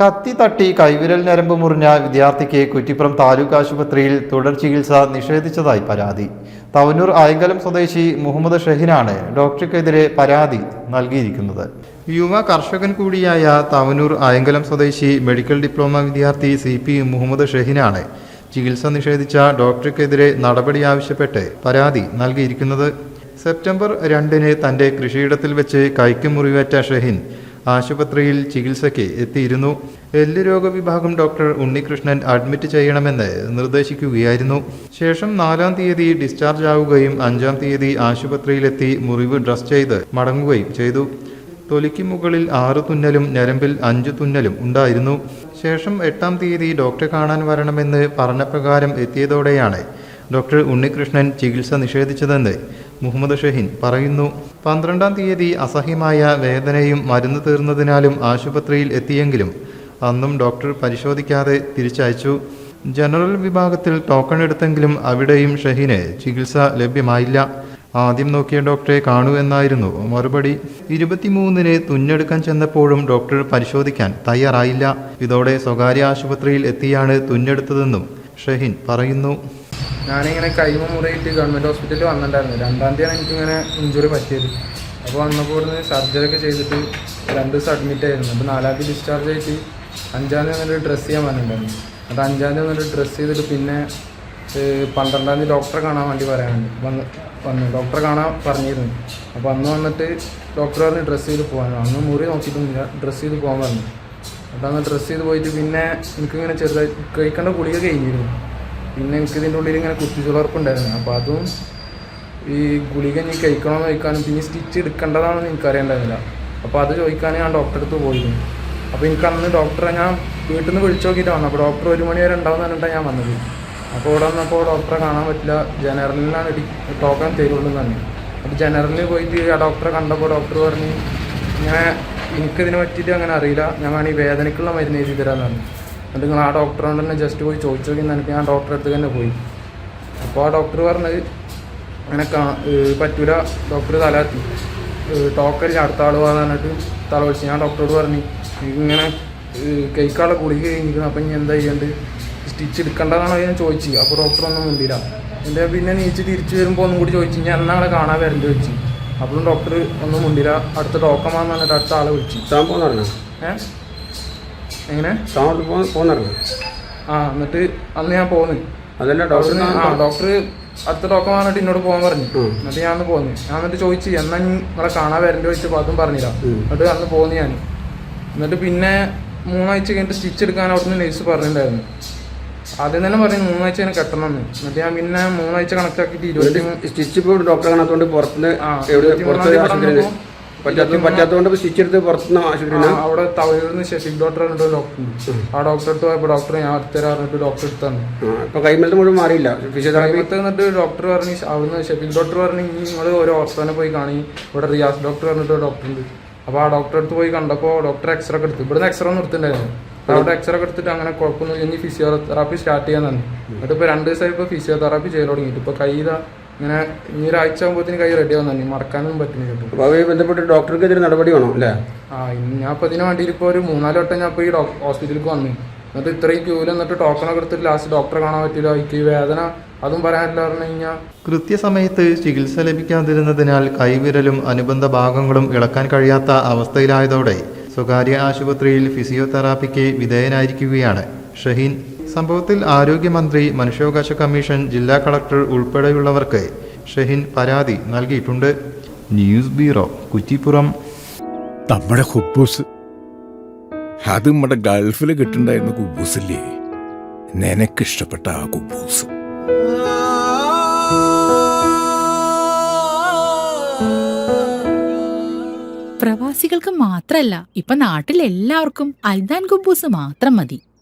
കത്തി തട്ടി കൈവിരൽ ഞരമ്പ് മുറിഞ്ഞ വിദ്യാർത്ഥിക്ക് കുറ്റിപ്പുറം താലൂക്ക് ആശുപത്രിയിൽ തുടർ ചികിത്സ നിഷേധിച്ചതായി പരാതി. തവനൂർ ആയങ്കലം സ്വദേശി മുഹമ്മദ് ഷെഹിനാണ് ഡോക്ടർക്കെതിരെ പരാതി നൽകിയിരിക്കുന്നത്. യുവ കർഷകൻ കൂടിയായ തവനൂർ ആയങ്കലം സ്വദേശി മെഡിക്കൽ ഡിപ്ലോമ വിദ്യാർത്ഥി സി പി മുഹമ്മദ് ഷെഹിനാണ് ചികിത്സ നിഷേധിച്ച ഡോക്ടർക്കെതിരെ നടപടി ആവശ്യപ്പെട്ട് പരാതി നൽകിയിരിക്കുന്നത്. സെപ്റ്റംബർ രണ്ടിന് തന്റെ കൃഷിയിടത്തിൽ വെച്ച് കൈക്ക് മുറിവേറ്റ ഷഹീൻ ആശുപത്രിയിൽ ചികിത്സയ്ക്ക് എത്തിയിരുന്നു. എല്ല് രോഗ വിഭാഗം ഡോക്ടർ ഉണ്ണികൃഷ്ണൻ അഡ്മിറ്റ് ചെയ്യണമെന്ന് നിർദ്ദേശിക്കുകയായിരുന്നു. ശേഷം നാലാം തീയതി ഡിസ്ചാർജ് ആവുകയും അഞ്ചാം തീയതി ആശുപത്രിയിലെത്തി മുറിവ് ഡ്രസ് ചെയ്ത് മടങ്ങുകയും ചെയ്തു. തൊലിക്ക് മുകളിൽ ആറ് തുന്നലും ഞരമ്പിൽ അഞ്ച് തുന്നലും ഉണ്ടായിരുന്നു. ശേഷം എട്ടാം തീയതി ഡോക്ടറെ കാണാൻ വരണമെന്ന് പറഞ്ഞ പ്രകാരം എത്തിയതോടെയാണ് ഡോക്ടർ ഉണ്ണികൃഷ്ണൻ ചികിത്സ നിഷേധിച്ചതെന്ന് മുഹമ്മദ് ഷഹീൻ പറയുന്നു. പന്ത്രണ്ടാം തീയതി അസഹ്യമായ വേദനയും മരുന്ന് തീർന്നതിനാലും ആശുപത്രിയിൽ എത്തിയെങ്കിലും അന്നും ഡോക്ടർ പരിശോധിക്കാതെ തിരിച്ചയച്ചു. ജനറൽ വിഭാഗത്തിൽ ടോക്കൺ എടുത്തെങ്കിലും അവിടെയും ഷഹീന് ചികിത്സ ലഭ്യമായില്ല. ആദ്യം നോക്കിയ ഡോക്ടറെ കാണൂ എന്നായിരുന്നു മറുപടി. ഇരുപത്തിമൂന്നിന് തുന്നെടുക്കാൻ ചെന്നപ്പോഴും ഡോക്ടർ പരിശോധിക്കാൻ തയ്യാറായില്ല. ഇതോടെ സ്വകാര്യ ആശുപത്രിയിൽ എത്തിയാണ് തുന്നെടുത്തതെന്നും ഷഹീൻ പറയുന്നു. ഞാനിങ്ങനെ കൈമ മുറിയിട്ട് ഗവൺമെന്റ് ഹോസ്പിറ്റലിൽ വന്നിട്ടുണ്ടായിരുന്നു. രണ്ടാം തീയതിയാണ് എനിക്കിങ്ങനെ ഇഞ്ചുറി പറ്റിയത്. അപ്പോൾ വന്നപ്പോൾ ഇവിടുന്ന് സർജറി ഒക്കെ ചെയ്തിട്ട് രണ്ട് ദിവസം അഡ്മിറ്റ് ആയിരുന്നു. അപ്പോൾ നാലാം തീയതി ഡിസ്ചാർജ് ആയിട്ട് അഞ്ചാം തീയതി വന്നിട്ട് ഡ്രസ്സ് ചെയ്യാൻ പറഞ്ഞിട്ടുണ്ടായിരുന്നു അത് അഞ്ചാം തീയതി വന്നിട്ട് ഡ്രസ്സ് ചെയ്തിട്ട് പിന്നെ പന്ത്രണ്ടാം തീയതി ഡോക്ടറെ കാണാൻ വേണ്ടി പറയാനുണ്ട്. വന്ന് വന്നു ഡോക്ടറെ കാണാൻ പറഞ്ഞിരുന്നു. അപ്പോൾ അന്ന് വന്നിട്ട് ഡോക്ടർ പറഞ്ഞ് ഡ്രസ്സ് ചെയ്ത് പോകാനോ അന്ന് മുറി നോക്കിയിട്ടൊന്നുമില്ല. ഡ്രസ്സ് ചെയ്ത് പോകാൻ പറഞ്ഞു. അപ്പോൾ അന്ന് ഡ്രസ്സ് ചെയ്ത് പോയിട്ട് പിന്നെ എനിക്കിങ്ങനെ ചെറുതായി കഴിക്കേണ്ട ഗുളിക കഴിഞ്ഞിരുന്നു. പിന്നെ എനിക്ക് ഇതിന്റെ ഉള്ളിൽ ഇങ്ങനെ കുത്തിച്ചുളർപ്പുണ്ടായിരുന്നു അപ്പോൾ അതും ഈ ഗുളിക ഇനി കഴിക്കണമെന്ന് ചോദിക്കാനും പിന്നെ സ്റ്റിച്ച് എടുക്കേണ്ടതാണെന്ന് എനിക്ക് അറിയണ്ടായിരുന്നില്ല അപ്പോൾ അത് ചോദിക്കാൻ ഞാൻ ഡോക്ടറെ അടുത്ത് പോയിരുന്നു. അപ്പോൾ എനിക്ക് അന്ന് ഡോക്ടറെ ഞാൻ വീട്ടിൽ നിന്ന് വിളിച്ചു നോക്കിയിട്ട് വന്നു അപ്പോൾ ഡോക്ടർ ഒരു മണി വരെ ഉണ്ടാവും പറഞ്ഞിട്ടാണ് ഞാൻ വന്നത്. അപ്പോൾ ഇവിടെ വന്നപ്പോൾ ഡോക്ടറെ കാണാൻ പറ്റില്ല. ജനറലിനാണ് ടോക്കൺ തരുള്ളൂ തന്നെ അപ്പോൾ ജനറലിൽ പോയിട്ട് ആ ഡോക്ടറെ കണ്ടപ്പോൾ ഡോക്ടർ പറഞ്ഞു ഞാൻ എനിക്കിതിനെ പറ്റിയിട്ട് അങ്ങനെ അറിയില്ല. ഞാൻ വേണമെങ്കിൽ വേദനയ്ക്കുള്ള മരുന്ന് എഴുതി തരാമെന്ന് പറഞ്ഞു. എന്നിട്ട് നിങ്ങൾ ആ ഡോക്ടറോട് തന്നെ ജസ്റ്റ് പോയി ചോദിച്ചു നോക്കി. എനിക്ക് ഞാൻ ഡോക്ടറെ അടുത്ത് തന്നെ പോയി. അപ്പോൾ ആ ഡോക്ടർ പറഞ്ഞത് അങ്ങനെ കാ പറ്റൂല. ഡോക്ടർ തലാത്തി ടോക്കൽ അടുത്ത ആൾ പറഞ്ഞിട്ട് തല വിളിച്ച് ഞാൻ ഡോക്ടറോട് പറഞ്ഞു ഇങ്ങനെ കൈക്കാളെ കുളി കഴിഞ്ഞിരിക്കുന്നു. അപ്പം ഇനി എന്താ ചെയ്യേണ്ടത്? സ്റ്റിച്ച് എടുക്കേണ്ടതാണോ ഞാൻ ചോദിച്ചു അപ്പോൾ ഡോക്ടറൊന്നും മുണ്ടില്ല എന്റെ പിന്നെ നീച്ച് തിരിച്ചു വരുമ്പോൾ ഒന്നും കൂടി ചോദിച്ചു. ഞാൻ എന്നാളെ കാണാൻ വരേണ്ടി വെച്ചു. അപ്പോഴും ഡോക്ടർ ഒന്നും മുണ്ടില്ല അടുത്ത ടോക്കൺ വന്ന് പറഞ്ഞിട്ട് അടുത്ത ആളെ വിളിച്ചു. ഏഹ് എങ്ങനെ? ടൗണിൽ പോ പോന്നറിഞ്ഞോ ആ എന്നിട്ട് അന്ന് ഞാൻ പോന്നു. അതല്ല ഡോക്ടർ ആ ഡോക്ടർ അടുത്ത ഡോക്ടർ പറഞ്ഞിട്ട് എന്നോട് പോകാൻ പറഞ്ഞു. എന്നിട്ട് ഞാൻ അന്ന് പോന്നു. ഞാൻ എന്നിട്ട് ചോദിച്ചു എന്നാ നിങ്ങളെ കാണാൻ വരണ്ട ചോദിച്ചപ്പോൾ അതും പറഞ്ഞില്ല. എന്നിട്ട് അന്ന് പോകുന്നു ഞാൻ. എന്നിട്ട് പിന്നെ മൂന്നാഴ്ച കഴിഞ്ഞിട്ട് സ്റ്റിച്ച് എടുക്കാൻ അവിടുന്ന് നേഴ്സ് പറഞ്ഞിട്ടുണ്ടായിരുന്നു. ആദ്യം തന്നെ പറഞ്ഞു മൂന്നാഴ്ച ഞാൻ കെട്ടണമെന്ന് എന്നിട്ട് ഞാൻ പിന്നെ മൂന്നാഴ്ച കണക്കാക്കിയിട്ട് ഇരുപത്തി സ്റ്റിച്ച് ഇപ്പോൾ ഡോക്ടറെ കാണാത്തോണ്ട് പുറത്തുനിന്ന് പറ്റാത്ത പറ്റാത്തതുകൊണ്ട് സ്റ്റിച്ച് എടുത്ത് പുറത്തുനിന്ന് ആശുപത്രിയിൽ ആ, അവിടെ ഷെഫിക് ഡോക്ടർ പറഞ്ഞിട്ട് ഡോക്ടർ ആ ഡോക്ടറെ അടുത്ത് പോയപ്പോൾ ഡോക്ടർ ഞാൻ അടുത്തരാ പറഞ്ഞിട്ട് ഡോക്ടർ എടുത്ത് ഇപ്പൊ കൈമലത്ത് മുഴുവൻ മാറിയില്ല. സമയത്ത് എന്നിട്ട് ഡോക്ടർ പറഞ്ഞു അവിടുന്ന് ഷെഫിക് ഡോക്ടർ പറഞ്ഞു ഇനി നിങ്ങൾ ഒരു ഹോസ്പിറ്റലിൽ പോയി കാണി. ഇവിടെ റിയാസ് ഡോക്ടർ പറഞ്ഞിട്ട് ഡോക്ടർ ഉണ്ട്. അപ്പോൾ ആ ഡോക്ടർ അടുത്ത് പോയി കണ്ടപ്പോൾ ഡോക്ടർ എക്സ്റേ ഒക്കെ എടുത്തു. ഇവിടുന്ന് എക്സ്റേ ഒന്നും എടുത്തിട്ടുണ്ടായിരുന്നു അവിടെ എക്സ്റേ ഒക്കെ എടുത്തിട്ട് അങ്ങനെ കുഴപ്പമൊന്നും ഇനി ഫിസിയോതെറാപ്പി സ്റ്റാർട്ട് ചെയ്യാൻ തന്നെ എന്നിട്ട് ഇപ്പോൾ രണ്ട് ദിവസമായി ഇപ്പോൾ ഫിസിയോതെറാപ്പി ചെയ്ത് തുടങ്ങിയിട്ട്. ഇപ്പോൾ കൈ ഇങ്ങനെ ഇനി ഒരാഴ്ച ആകുമ്പോഴത്തേന് കൈ റെഡി ആവാൻ മറക്കാനൊന്നും പറ്റുന്നില്ല അപ്പോൾ അതുമായി ബന്ധപ്പെട്ട് ഡോക്ടർക്കെതിരെ നടപടി വേണം? അല്ലേ? ആ ഞാൻ ഇപ്പോൾ ഇതിന് വേണ്ടിയിട്ട് ഇപ്പോൾ ഒരു മൂന്നാൽ വട്ടം ഞാൻ ഇപ്പോൾ ഈ ഹോസ്പിറ്റലിലേക്ക് വന്നു. എന്നിട്ട് ഇത്രയും ക്യൂവിൽ എന്നിട്ട് ടോക്കണൊക്കെ എടുത്തിട്ട് ലാസ്റ്റ് ഡോക്ടറെ കാണാൻ പറ്റില്ല. എനിക്ക് ഈ വേദന അതും പറയാനില്ല പറഞ്ഞു കഴിഞ്ഞാൽ കൃത്യസമയത്ത് ചികിത്സ ലഭിക്കാതിരുന്നതിനാൽ കൈവിരലും അനുബന്ധ ഭാഗങ്ങളും ഇളക്കാൻ കഴിയാത്ത അവസ്ഥയിലായതോടെ സ്വകാര്യ ആശുപത്രിയിൽ ഫിസിയോതെറാപ്പിക്ക് വിധേയനായിരിക്കുകയാണ് ഷഹീൻ. സംഭവത്തിൽ ആരോഗ്യമന്ത്രി മനുഷ്യാവകാശ കമ്മീഷൻ ജില്ലാ കളക്ടർ ഉൾപ്പെടെയുള്ളവർക്ക് ഷഹീൻ പരാതി നൽകിയിട്ടുണ്ട്. News bureau Kuttippuram. നമ്മുടെ ഹുബൂസ് അത് നമ്മുടെ ഗൾഫിൽ കിട്ടുണ്ടായിരുന്ന കുബൂസില്ലേ? നിനക്കിഷ്ടപ്പെട്ട ആ കുബൂസ്. പ്രവാസികൾക്ക് മാത്രല്ല ഇപ്പൊ നാട്ടിൽ എല്ലാവർക്കും അൽദാൻ കുബൂസ് മാത്രം മതി.